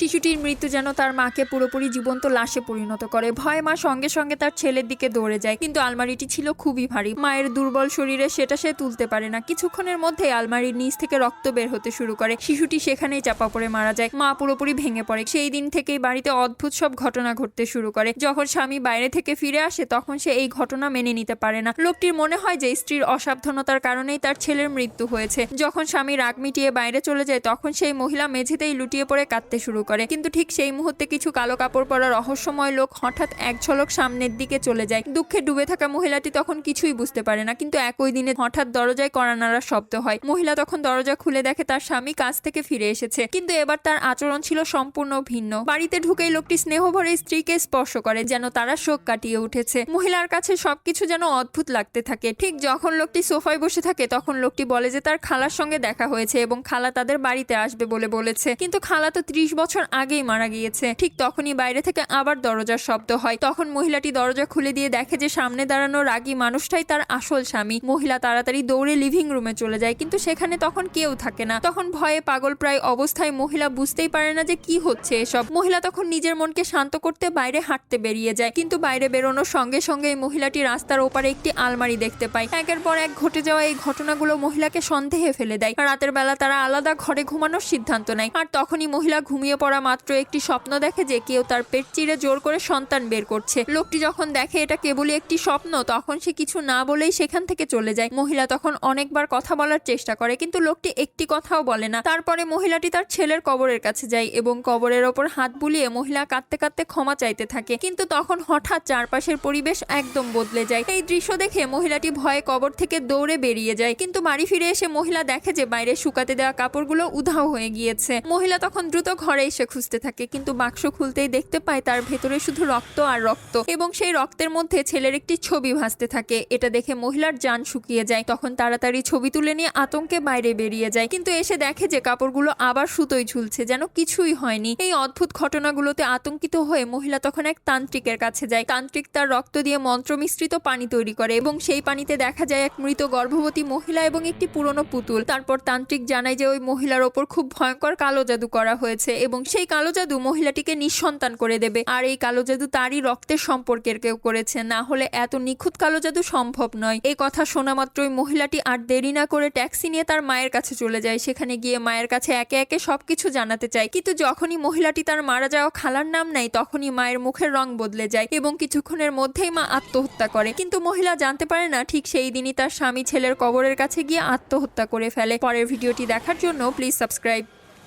শিশুটির মৃত্যু যেন তার মাকে পুরোপুরি জীবন্ত লাশে পরিণত করে। ভয়ে মা সঙ্গে সঙ্গে তার ছেলের দিকে দৌড়ে যায়, কিন্তু আলমারিটি ছিল খুবই ভারী। মায়ের দুর্বল শরীরে সেটা সে তুলতে পারে না। কিছুক্ষণের মধ্যে আলমারির নিচ থেকে রক্ত বের হতে শুরু করে। শিশুটি সেখানেই চাপা পড়ে মারা যায়। মা পুরোপুরি ভেঙে পড়ে। সেই দিন থেকেই বাড়িতে অদ্ভুত সব ঘটনা ঘটতে শুরু করে। যখন স্বামী বাইরে থেকে ফিরে আসে, তখন সে এই ঘটনা মেনে নিতে পারে না। লোকটির মনে হয় যে স্ত্রীর অসাবধানতার কারণেই তার ছেলের মৃত্যু হয়েছে। যখন স্বামী রাগ মিটিয়ে বাইরে চলে যায়, তখন সেই মহিলা মেঝেতেই লুটিয়ে পড়ে কাঁদতে শুরু করে কিন্তু ঠিক সেই মুহূর্তে কিছু কালো কাপড় পরা রহস্যময় লোক হঠাৎ এক ঝলক সামনের দিকে চলে যায়। দুঃখে ডুবে থাকা মহিলাটি তখন কিছুই বুঝতে পারে না, কিন্তু একই দিনে হঠাৎ দরজায় করানারা শব্দ হয়। মহিলা তখন দরজা খুলে দেখে তার স্বামী কাজ থেকে ফিরে এসেছে, কিন্তু এবার তার আচরণ ছিল সম্পূর্ণ ভিন্ন। বাড়িতে ঢুকেই লোকটি স্নেহ ভরে স্ত্রীকে স্পর্শ করে, যেন তারা শোক কাটিয়ে উঠেছে। মহিলার কাছে সবকিছু যেন অদ্ভুত লাগতে থাকে। ঠিক যখন লোকটি সোফায় বসে থাকে, তখন লোকটি বলে যে তার খালার সঙ্গে দেখা হয়েছে এবং খালা তাদের বাড়িতে আসবে বলে বলেছে। কিন্তু খালা তো ত্রিশ বছর আগেই মারা গিয়েছে। ঠিক তখনই বাইরে থেকে আবার দরজার শব্দ হয়। তখন মহিলাটি দরজা খুলে দিয়ে দেখে যে সামনে দাঁড়ানো রাগী মানুষটাই তার আসল স্বামী। মহিলা তাড়াতাড়ি দৌড়ে লিভিং রুমে চলে যায়, কিন্তু সেখানে তখন কেউ থাকে না। তখন ভয়ে পাগল প্রায় অবস্থায় মহিলা বুঝতেই পারে না যে কি হচ্ছে এসব। মহিলা তখন নিজের মনকে শান্ত করতে বাইরে হাঁটতে বেরিয়ে যায়, কিন্তু বাইরে বেরোনোর সঙ্গে সঙ্গে এই মহিলাটি রাস্তার ওপারে একটি আলমারি দেখতে পায়। একের পর এক ঘটে যাওয়া এই ঘটনাগুলো মহিলাকে সন্দেহে ফেলে দেয়। রাতের বেলা তারা আলাদা ঘরে ঘুমানোর সিদ্ধান্ত নেয়। আর তখনই মহিলা ঘুমিয়ে পড়া মাত্র একটি স্বপ্ন দেখে যে কেউ তার পেট চিরে জোর করে সন্তান বের করছে। লোকটি যখন দেখে এটা কেবলই একটি স্বপ্ন, তখন সে কিছু না বলেই সেখান থেকে চলে যায়। মহিলা তখন অনেকবার কথা বলার চেষ্টা করে, কিন্তু লোকটি একটি কথাও বলে না। তারপরে মহিলাটি তার ছেলের কবরের কাছে যায় এবং কবরের ওপর হাত বুলিয়ে মহিলা কাঁদতে কাঁদতে ক্ষমা চাইতে থাকে। কিন্তু তখন হঠাৎ চারপাশের পরিবেশ একদম বদলে যায়। এই দৃশ্য দেখে মহিলাটি ভয়ে কবর থেকে দৌড়ে বেরিয়ে যায়। কিন্তু বাড়ি ফিরে এসে মহিলা দেখে যে বাইরে শুকাতে দেওয়া কাপড়গুলো উধাও হয়ে গিয়েছে। মহিলা তখন দ্রুত ঘরে এসে খুঁজতে থাকে, কিন্তু বাক্স খুলতেই দেখতে পায় তার ভেতরে শুধু রক্ত আর রক্ত এবং সেই রক্তের মধ্যে ছেলের একটি ছবি ভাসতে থাকে। এটা দেখে মহিলার যান শুকিয়ে যায়। তখন তাড়াতাড়ি ছবি তুলে নিয়ে আতঙ্কে বাইরে বেরিয়ে যায়, কিন্তু এসে দেখে যে কাপড়গুলো আবার সুতোয় ঝুলছে, যেন কিছুই হয়নি। এই অদ্ভুত ঘটনাগুলোতে আতঙ্কিত হয়ে মহিলা তখন এক তান্ত্রিকের কাছে যায়। তান্ত্রিক তার রক্ত দিয়ে মন্ত্র মিশ্রিত পানি তৈরি করে এবং সেই পানিতে দেখা যায় এক মৃত গর্ভবতী মহিলা এবং একটি পুরনো পুতুল। তারপর তান্ত্রিক জানায় যে ওই মহিলার ওপর খুব ভয়ঙ্কর কালো জাদু করা হয়েছে এবং সেই কালো জাদু মহিলাটিকে নিঃসন্তান করে দেবে। আর এই কালো জাদু তারই রক্তের সম্পর্কের কেউ করেছে। না হলে এত নিখুঁত কালো জাদু সম্ভব নয়। এই কথা শোনা মাত্রই মহিলাটি আর দেরি না করে ট্যাক্সি নিয়ে তার মায়ের কাছে চলে যায়। সেখানে গিয়ে মায়ের কাছে একে একে সবকিছু জানাতে চায়। কিন্তু যখনই মহিলাটি তার মারা যাওয়া খালার নাম নেয়, তখনই মায়ের মুখের রং বদলে যায় এবং কিছুক্ষণের মধ্যেই মা আত্মহত্যা করে। কিন্তু মহিলা জানতে পারে না, ঠিক সেই দিনই তার স্বামী ছেলের কবরের কাছে গিয়ে আত্মহত্যা করে ফেলে। পরের ভিডিওটি দেখার জন্য প্লিজ সাবস্ক্রাইব।